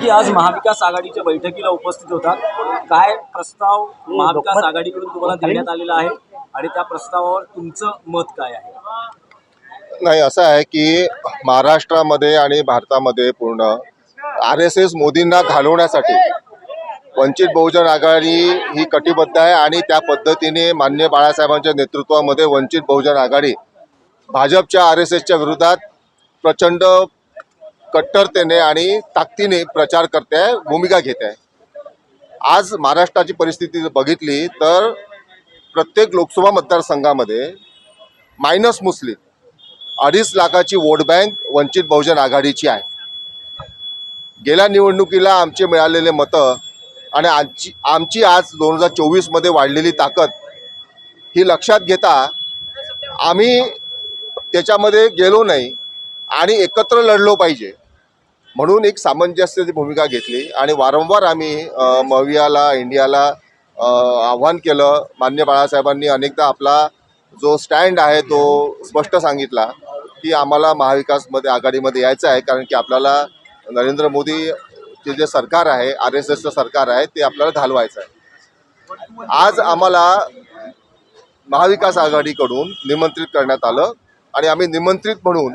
की आज महाविकास आघाडीच्या बैठकीला उपस्थित होता काय प्रस्ताव महाविकास आघाडीकडून तुम्हाला देण्यात आलेला आहे आणि त्या प्रस्तावावर तुमचं मत काय आहे? नाही असं आहे की महाराष्ट्रामध्ये आणि भारतामध्ये पूर्ण आर एस एस मोदींना घालवण्यासाठी वंचित बहुजन आघाडी ही कटिबद्ध आहे आणि त्या पद्धतीने मान्य बाळासाहेबांच्या नेतृत्वामध्ये वंचित बहुजन आघाडी भाजपच्या आर एस एसच्या विरोधात प्रचंड कट्टरतेने आणि ताकदीने प्रचार करते आहे भूमिका घेते. आहे आज महाराष्ट्राची परिस्थिती जर बघितली तर प्रत्येक लोकसभा मतदारसंघामध्ये मायनस मुस्लिम अडीच लाखाची वोट बँक वंचित बहुजन आघाडीची आहे. गेल्या निवडणुकीला आमचे मिळालेले मतं आणि आमची आमची आज दोन हजार चोवीसमध्ये वाढलेली ताकद ही लक्षात घेता आम्ही त्याच्यामध्ये गेलो नाही आणि एकत्र लढलो पाहिजे. म्हणून एक सामंजस्याची भूमिका घेतली आणि वारंवार आम्ही मवियाला इंडियाला आव्हान केलं. मान्य बाळासाहेबांनी अनेकदा आपला जो स्टँड आहे तो स्पष्ट सांगितला की आम्हाला महाविकासमध्ये आघाडीमध्ये यायचं आहे कारण की आपल्याला नरेंद्र मोदीचे जे सरकार आहे आर एस एसचं सरकार आहे ते आपल्याला घालवायचं आहे. आज आम्हाला महाविकास आघाडीकडून निमंत्रित करण्यात आलं आणि आम्ही निमंत्रित म्हणून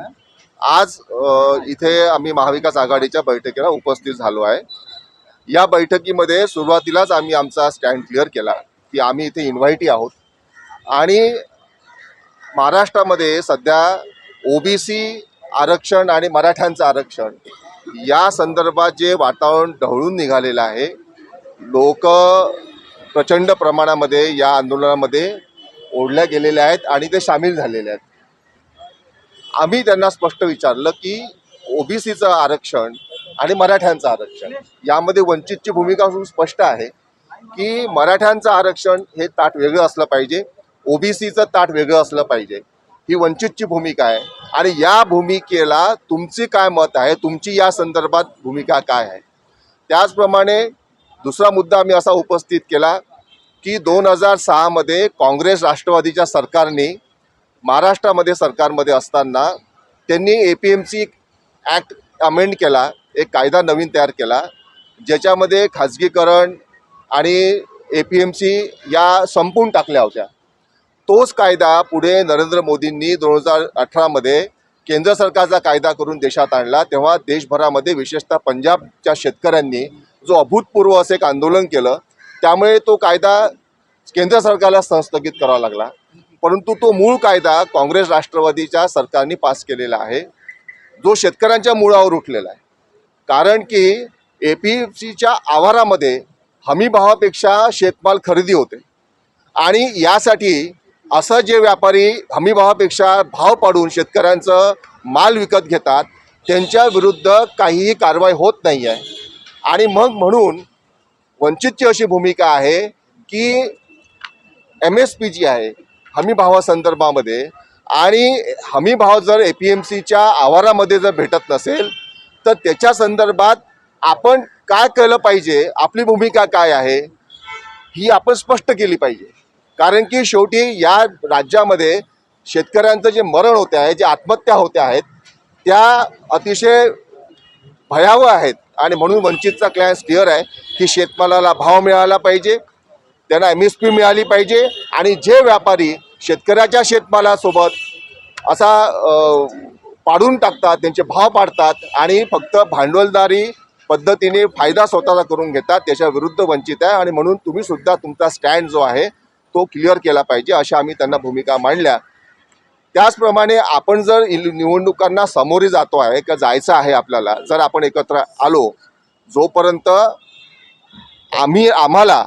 आज इथे आम्ही महाविकास आघाडीच्या बैठकीला उपस्थित झालो आहे. या बैठकीमध्ये सुरुवातीलाच आम्ही आमचा स्टँड क्लिअर केला की आम्ही इथे इन्व्हायटी आहोत. आणि महाराष्ट्रामध्ये सध्या ओबीसी आरक्षण आणि मराठ्यांचं आरक्षण या संदर्भात जे वातावरण ढवळून निघालेलं आहे लोक प्रचंड प्रमाणामध्ये या आंदोलनामध्ये ओढल्या गेलेले आहेत आणि ते सामील झालेले आहेत. आम्ही त्यांना स्पष्ट विचारलं की ओबीसीचं आरक्षण आणि मराठ्यांचं आरक्षण यामध्ये वंचितची भूमिका असून स्पष्ट आहे की मराठ्यांचं आरक्षण हे ताट वेगळं असलं पाहिजे ओबीसीचं ताट वेगळं असलं पाहिजे ही वंचितची भूमिका आहे. आणि या भूमिकेला तुमची काय मत आहे? तुमची या संदर्भात भूमिका काय आहे? त्याचप्रमाणे दुसरा मुद्दा आम्ही असा उपस्थित केला की दोन हजार सहामध्ये काँग्रेस राष्ट्रवादीच्या सरकारने महाराष्ट्रामध्ये सरकारमध्ये असताना त्यांनी A P M C act amend केला एक कायदा नवीन तयार केला ज्याच्यामध्ये खाजगीकरण आणि ए पी एम सी या संपून टाकल्या होत्या. तोच कायदा पुढे नरेंद्र मोदींनी दोन हजार अठरामध्ये केंद्र सरकारचा कायदा करून देशात आणला तेव्हा देशभरामध्ये विशेषतः पंजाबच्या शेतकऱ्यांनी जो अभूतपूर्व असं एक आंदोलन केलं त्यामुळे तो कायदा केंद्र सरकारला संस्थगित करावा लागला. परंतु तो मूळ कायदा काँग्रेस राष्ट्रवादीच्या सरकारने पास केलेला आहे. जो शेतकऱ्यांच्या मुळावर उठलेला आहे. कारण की ए पी एफ सीच्या आवारामध्ये हमीभावापेक्षा शेतमाल खरेदी होते. आणि यासाठी असं जे व्यापारी हमीभावापेक्षा भाव पाडून शेतकऱ्यांचं माल विकत घेतात त्यांच्या विरुद्ध काहीही कारवाई होत नाही आहे आणि मग म्हणून वंचितची अशी भूमिका आहे की एम एस पी जी आहे हमीभावासंदर्भामध्ये आणि हमीभाव जर ए पी एम सीच्या आवारामध्ये जर भेटत नसेल तर त्याच्या संदर्भात आपण काय केलं पाहिजे आपली भूमिका काय आहे ही आपण स्पष्ट केली पाहिजे. कारण की शेवटी या राज्यामध्ये शेतकऱ्यांचं जे मरण होते आहे जे आत्महत्या होत्या आहेत त्या अतिशय भयावह आहेत. आणि म्हणून वंचितचा क्लायन्स क्लिअर आहे की शेतमालाला भाव मिळाला पाहिजे त्यांना एम एस पी मिळाली पाहिजे आणि जे व्यापारी शेतकऱ्याच्या शेतमालासोबत असा पाडून टाकतात त्यांचे भाव पाडतात आणि फक्त भांडवलदारी पद्धतीने फायदा स्वतःचा करून घेतात त्याच्या विरुद्ध वंचित आहे आणि म्हणून तुम्ही सुद्धा तुमचा स्टँड जो आहे तो क्लिअर केला पाहिजे अशा आम्ही त्यांना भूमिका मांडल्या. त्याचप्रमाणे आपण जर निवडणुकांना सामोरे जातो आहे का जायचं आहे आपल्याला जर आपण एकत्र आलो जोपर्यंत आम्ही आम्हाला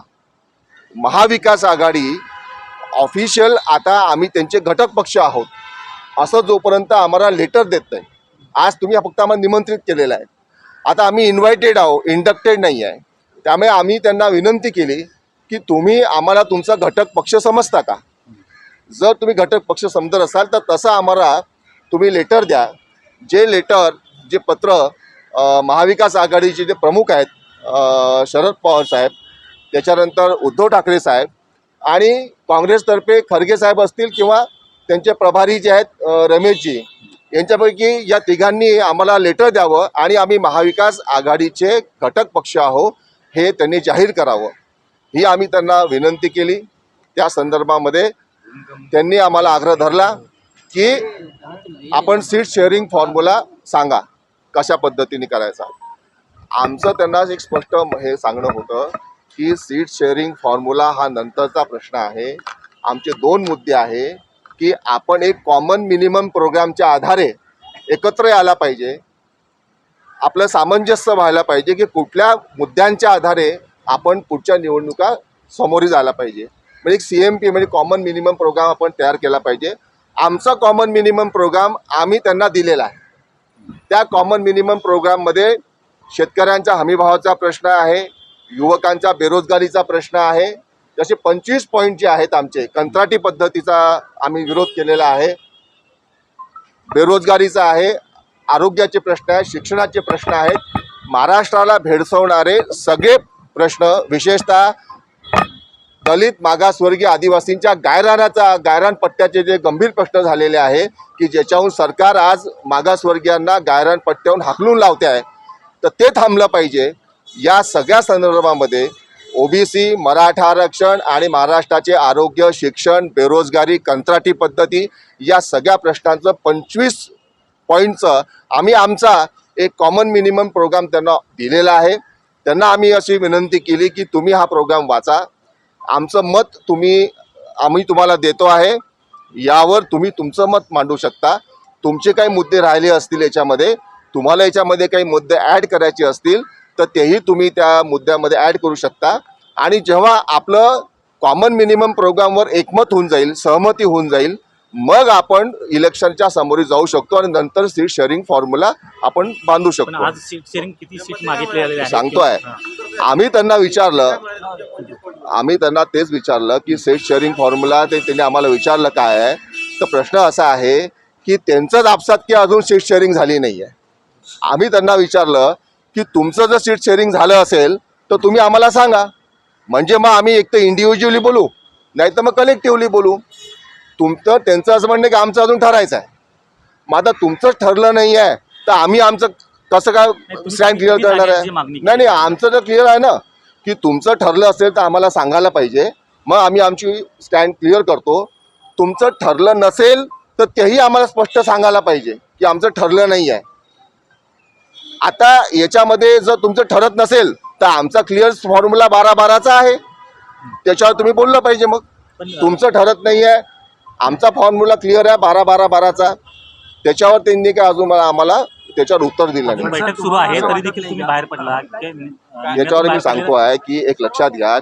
महाविकास आघाडी ऑफिशियल आता आम्ही त्यांचे घटक पक्ष आहोत. असं जोपर्यंत आम्हाला लेटर देत नाही आज तुम्ही फक्त आम्हाला निमंत्रित केलेलं आहे. आता आम्ही इन्व्हायटेड आहोत इंडक्टेड नाही आहे. त्यामुळे आम्ही त्यांना विनंती केली की तुम्ही आम्हाला तुमचा घटक पक्ष समजता का? जर तुम्ही घटक पक्ष समजत असाल तर तसं आम्हाला तुम्ही लेटर द्या. जे लेटर जे पत्र महाविकास आघाडीचे जे प्रमुख आहेत शरद पवार साहेब त्याच्यानंतर उद्धव ठाकरे साहेब आणि काँग्रेसतर्फे खरगे साहेब असतील किंवा त्यांचे प्रभारी जे आहेत रमेशजी यांच्यापैकी या तिघांनी आम्हाला लेटर द्यावं आणि आम्ही महाविकास आघाडीचे घटक पक्ष आहो हे त्यांनी जाहीर करावं. ही आम्ही त्यांना विनंती केली. त्या संदर्भामध्ये त्यांनी आम्हाला आग्रह धरला की आपण सीट शेअरिंग फॉर्म्युला सांगा. कशा पद्धतीने करायचा? आमचं त्यांना एक स्पष्ट हे सांगणं होतं की सीट शेअरिंग फॉर्म्युला हा नंतरचा प्रश्न आहे. आमचे दोन मुद्दे आहे की आपण एक कॉमन मिनिमम प्रोग्रामच्या आधारे एकत्र यायला पाहिजे. आपलं सामंजस्य व्हायला पाहिजे की कुठल्या मुद्द्यांच्या आधारे आपण पुढच्या निवडणुका समोरी जायला पाहिजे. म्हणजे एक सी एम पी म्हणजे कॉमन मिनिमम प्रोग्राम आपण तयार केला पाहिजे. आमचा कॉमन मिनिमम प्रोग्राम आम्ही त्यांना दिलेला आहे. त्या कॉमन मिनिमम प्रोग्राममध्ये शेतकऱ्यांच्या हमीभावाचा प्रश्न आहे. युवकांचा बेरोजगारीचा प्रश्न आहे. जसे पंचवीस पॉईंट जे आहेत आमचे कंत्राटी पद्धतीचा आम्ही विरोध केलेला आहे. बेरोजगारीचा आहे आरोग्याचे प्रश्न आहे शिक्षणाचे प्रश्न आहेत. महाराष्ट्राला भेडसवणारे सगळे प्रश्न विशेषतः दलित मागासवर्गीय आदिवासींच्या गायरानाचा गायरान पट्ट्याचे जे गंभीर प्रश्न झालेले आहे की ज्याच्याहून सरकार आज मागासवर्गीयांना गायरान पट्ट्याहून हाकलून लावते आहे. तर ते थांबलं पाहिजे. या सगळ्या संदर्भामध्ये ओबीसी मराठा आरक्षण आणि महाराष्ट्राचे आरोग्य शिक्षण बेरोजगारी कंत्राटी पद्धती या सगळ्या प्रश्नांचं पंचवीस पॉईंटचं आम्ही आमचा एक कॉमन मिनिमम प्रोग्राम त्यांना दिलेला आहे. त्यांना आम्ही अशी विनंती केली की तुम्ही हा प्रोग्राम वाचा. आमचं मत तुम्ही आम्ही तुम्हाला देतो आहे. यावर तुम्ही तुमचं मत मांडू शकता. तुमचे काही मुद्दे राहिले असतील याच्यामध्ये तुम्हाला याच्यामध्ये काही मुद्दे ॲड करायचे असतील तर तेही तुम्ही त्या मुद्द्यामध्ये ॲड करू शकता आणि जेव्हा आपलं कॉमन मिनिमम प्रोग्रामवर एकमत होऊन जाईल सहमती होऊन जाईल मग आपण इलेक्शनच्या समोर जाऊ शकतो आणि नंतर सीट शेअरिंग फॉर्म्युला आपण बांधू शकतो आज सीट शेअरिंग किती सीट मागितले गेलेले आहेत? सांगतोय. हा. आम्ही त्यांना विचारलं आम्ही त्यांना तेच विचारलं की सेट शेअरिंग फॉर्म्युला ते त्यांनी आम्हाला विचारलं काय आहे तर प्रश्न असा आहे की त्यांचंच आपसात की अजून सीट शेअरिंग झाली नाही आहे आम्ही त्यांना विचारलं की तुमचं जर सीट शेअरिंग झालं असेल तर तुम्ही आम्हाला सांगा. म्हणजे मग आम्ही एक तर इंडिव्हिज्युअली बोलू नाही तर मग कलेक्टिव्हली बोलू. तुमचं त्यांचं असं म्हणणं आहे की आमचं अजून ठरायचं आहे. मग आता तुमचंच ठरलं नाही आहे तर आम्ही आमचं कसं काय स्टँड क्लिअर करणार आहे? नाही नाही आमचं तर क्लिअर आहे ना की तुमचं ठरलं असेल तर आम्हाला सांगायला पाहिजे. मग आम्ही आमची स्टँड क्लिअर करतो. तुमचं ठरलं नसेल तर तेही आम्हाला स्पष्ट सांगायला पाहिजे की आमचं ठरलं नाही आहे आता याच्यामध्ये जर तुमचं ठरत नसेल तर आमचा क्लिअर फॉर्म्युला बारा बाराचा आहे. त्याच्यावर तुम्ही बोललं पाहिजे मग. तुमचं ठरत नाही आहे आमचा फॉर्म्युला क्लिअर आहे बारा बारा बाराचा त्याच्यावर त्यांनी काय अजून मला आम्हाला त्याच्यावर उत्तर दिलं नाही. बैठक सुरू आहे तरी देखील तुम्ही बाहेर पडला काय, अ, याच्यावर मी सांगतो आहे की एक लक्षात घ्या